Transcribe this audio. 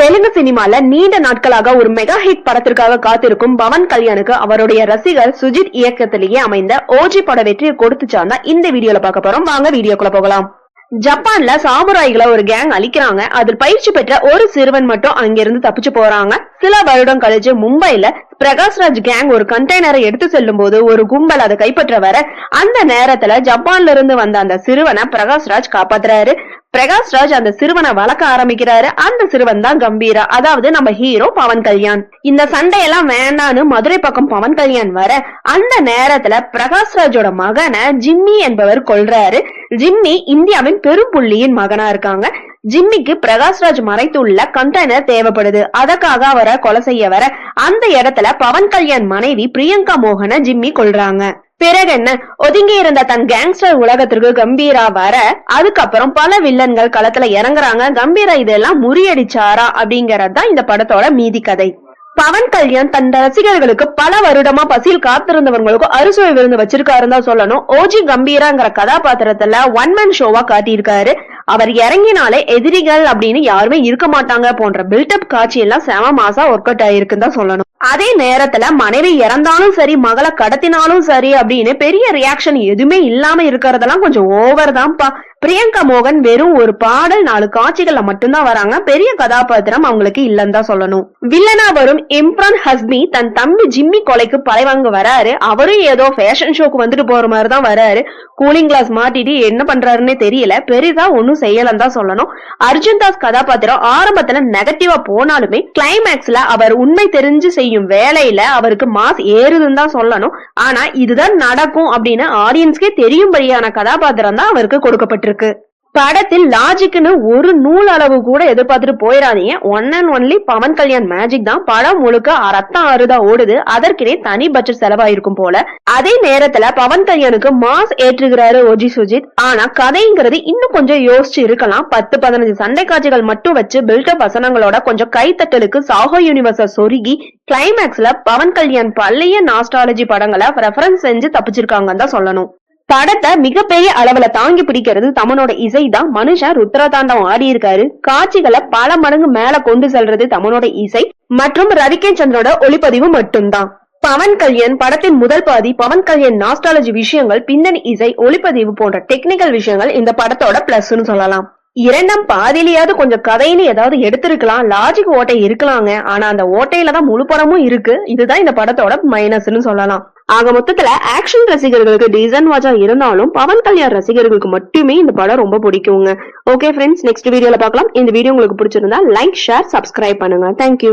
தெலுங்கு சினிமால நீண்ட நாட்களாக ஒரு மெகா ஹிட் படத்திற்காக காத்திருக்கும் பவன் கல்யாணுக்கு அவருடைய ரசிகர் சுஜித் இயக்கத்திலேயே அமைந்த ஓஜி பட வெற்றியை கொடுத்துச்சான் இந்த வீடியோல பார்க்க போறோம். வாங்க வீடியோக்குள்ள போகலாம். ஜப்பான்ல சாமுராய்களை ஒரு கேங் அழிக்கிறாங்க. அதில் பயிற்சி பெற்ற ஒரு சிறுவன் மட்டும் அங்கிருந்து தப்பிச்சு போறாங்க. சில வருடம் கழிச்சு மும்பைல பிரகாஷ்ராஜ் கேங் ஒரு கண்டெய்னரை எடுத்து செல்லும் போது ஒரு கும்பல் அதை கைப்பற்ற வர அந்த நேரத்துல ஜப்பான்ல இருந்து வந்த அந்த சிறுவனை பிரகாஷ்ராஜ் காப்பாத்துறாரு. பிரகாஷ்ராஜ் அந்த சிறுவனை வளர்க்க ஆரம்பிக்கிறாரு. அந்த சிறுவன் தான் கம்பீரா. அதாவது நம்ம ஹீரோ பவன் கல்யாண். இந்த சண்டையெல்லாம் வேண்டான்னு மதுரை பக்கம் பவன் கல்யாண் வர அந்த நேரத்துல பிரகாஷ்ராஜோட மகனை ஜிம்மி என்பவர் கொல்றாரு. ஜிம்மி இந்தியாவின் பெரும் புள்ளியின் மகனா இருக்காங்க. ஜிம்மிக்கு பிரகாஷ்ராஜ் மறைத்துள்ள கண்டெய்னர் தேவைப்படுது. அதற்காக அவரை கொலை செய்ய வர அந்த இடத்துல பவன் கல்யாண் மனைவி பிரியங்கா மோகனை ஜிம்மி கொல்றாங்க. பிறகு என்ன? ஒதுங்கி இருந்த தன் கேங்ஸ்டர் உலகத்திற்கு கம்பீரா வர அதுக்கப்புறம் பல வில்லன்கள் களத்துல இறங்குறாங்க. கம்பீரா இதெல்லாம் முறியடிச்சாரா அப்படிங்கறது தான் இந்த படத்தோட மீதி கதை. பவன் கல்யாண் தன் ரசிகர்களுக்கு பல வருடமா பசியில் காத்திருந்தவங்களுக்கு அறுசுவை விருந்து வச்சிருக்காருன்னு தான் சொல்லணும். ஓஜி கம்பீராங்கிற கதாபாத்திரத்துல ஒன் மேன் ஷோவா காட்டியிருக்காரு. அவர் இறங்கினாலே எதிரிகள் அப்படின்னு யாருமே இருக்க மாட்டாங்க போன்ற பில்டப் காட்சி எல்லாம் செம மாசா ஒர்க் அவுட் ஆயிருக்குன்னு தான் சொல்லணும். அதே நேரத்துல மனைவி இறந்தாலும் சரி மகளை கடத்தினாலும் சரி அப்படின்னு பெரிய ரியாக்ஷன் எதுவுமே இல்லாம இருக்கிறதெல்லாம் கொஞ்சம் ஓவர் தான்ப்பா. பிரியங்கா மோகன் வெறும் ஒரு பாடல் நாலு காட்சிகள்ல மட்டும்தான் வராங்க. பெரிய கதாபாத்திரம் அவங்களுக்கு இல்லன்னு தான் சொல்லணும். வில்லனா வரும் இம்ரான் ஹஸ்மி தன் தம்பி ஜிம்மி கொலைக்கு பழைவாங்க வராரு. அவரும் ஏதோ ஃபேஷன் ஷோக்கு வந்துட்டு போற மாதிரி தான் வராரு. கூலிங் கிளாஸ் மாட்டிட்டு என்ன பண்றாருன்னே தெரியல. பெரிதா ஒன்னும் செய்யலன்னு தான் சொல்லணும். அர்ஜுன் தாஸ் கதாபாத்திரம் ஆரம்பத்துல நெகட்டிவா போனாலுமே கிளைமேக்ஸ்ல அவர் உண்மை தெரிஞ்சு செய்யும் வேலையில அவருக்கு மாஸ் ஏறுதுன்னு தான் சொல்லணும். ஆனா இதுதான் நடக்கும் அப்படின்னு ஆடியன்ஸ்க்கே தெரியும்படியான கதாபாத்திரம் தான் அவருக்கு கொடுக்கப்பட்டிருக்கு. படத்தில் லாஜிக்னு ஒரு நூல் அளவு கூட எதிர்பார்த்துட்டு போயிடாதீங்க. One and only Pawan Kalyan magic தான். படம் முழுக்க ரத்தம் அறுதா ஓடுது. அதற்கினே தனி பட்ஜெட் செலவாயிருக்கும் போல. அதே நேரத்துல பவன் கல்யாணுக்கு மாஸ் ஏற்றுகிறாரு ஒஜி சுஜித் ஆனா கதைங்கிறது இன்னும் கொஞ்சம் யோசிச்சு இருக்கலாம். பத்து பதினஞ்சு சண்டை காட்சிகள் மட்டும் வச்சு பில்டப் வசனங்களோட கொஞ்சம் கைத்தட்டலுக்கு சாகோ யூனிவர்ஸ சொருகி கிளைமேக்ஸ்ல பவன் கல்யாண் பழைய நாஸ்டாலஜி படங்களை ரெஃபரன்ஸ் செஞ்சு தப்பிச்சிருக்காங்கன்னு தான் சொல்லணும். படத்தை மிகப்பெரிய அளவுல தாங்கி பிடிக்கிறது தமனோட இசை தான். மனுஷன் ருத்ரதாண்டம் ஆடி இருக்காரு. காட்சிகளை பல மடங்கு மேல கொண்டு செல்றது தமனோட இசை. மற்றும் ரவிகே சந்திரோட ஒளிப்பதிவு மட்டும்தான். பவன் கல்யாண் படத்தின் முதல் பாதி பவன் கல்யாண் நாஸ்டாலஜி விஷயங்கள் பின்னணி இசை ஒளிப்பதிவு போன்ற டெக்னிக்கல் விஷயங்கள் இந்த படத்தோட பிளஸ்னு சொல்லலாம். இரண்டாம் பாதியிலேயாவது கொஞ்சம் கதைன்னு ஏதாவது எடுத்திருக்கலாம். லாஜிக் ஓட்டை இருக்கலாங்க. ஆனா அந்த ஓட்டையில தான் முழு படமும் இருக்கு. இதுதான் இந்த படத்தோட மைனஸ்னு சொல்லலாம். ஆக மொத்தத்துல ஆக்ஷன் ரசிகர்களுக்கு டீசன் வாஜா இருந்தாலும் பவன் கல்யாண் ரசிகர்களுக்கு மட்டுமே இந்த படம் ரொம்ப பிடிக்குங்க. ஓகே ஃப்ரெண்ட்ஸ் நெக்ஸ்ட் வீடியோல பார்க்கலாம். இந்த வீடியோ உங்களுக்கு பிடிச்சிருந்தா லைக் ஷேர் சப்ஸ்கிரைப் பண்ணுங்க. Thank you